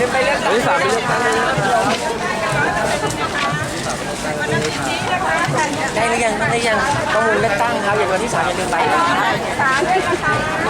นี้ไปเลือกตั้งที่สามไปเลือกตั้งได้หรือยังได้ยังข้อมูลเลือกตั้งครับอย่างวันที่สามอย่าลืไปนะครับ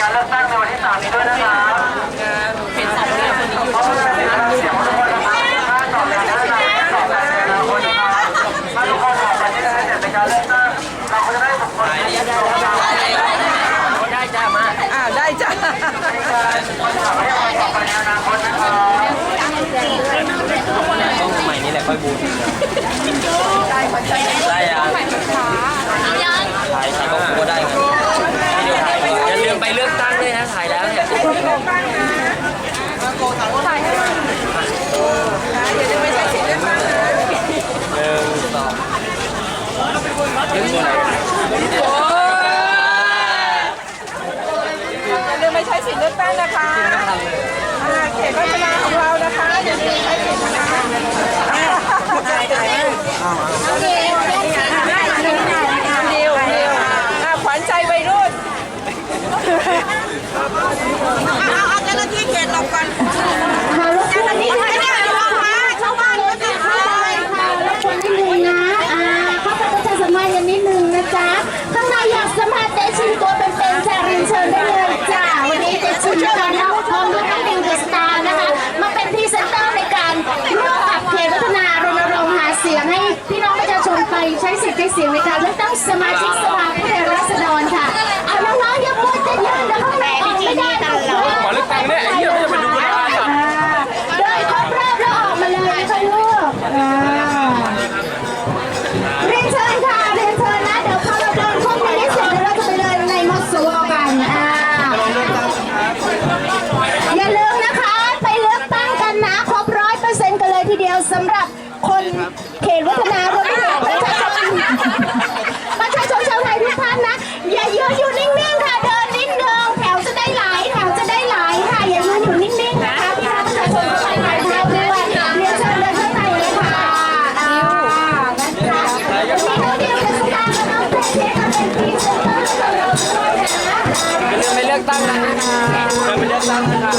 การเลือกตั้งในวันที่3นี้ด้วยนะครับเห็นสองเรื่องคนนี้อยู่ช่วงเสียงทุกคนนะครับถ้าตอบการเลือกตั้งตอบการในอนาคตนะครัถ้าทุกคนตอบไารที่ได้เสียงในการเลือกตั้งเราก็จะได้บุคคลที่ได้จ้ามาอ่าได้จ้า เรื่องินเรื่องไม่ใช่สิทธิ์เลือกตั้งนะคะเขตพัฒนาของเรานะคะ เสีย当时นการ จะไปเลือกตั้งนะครับ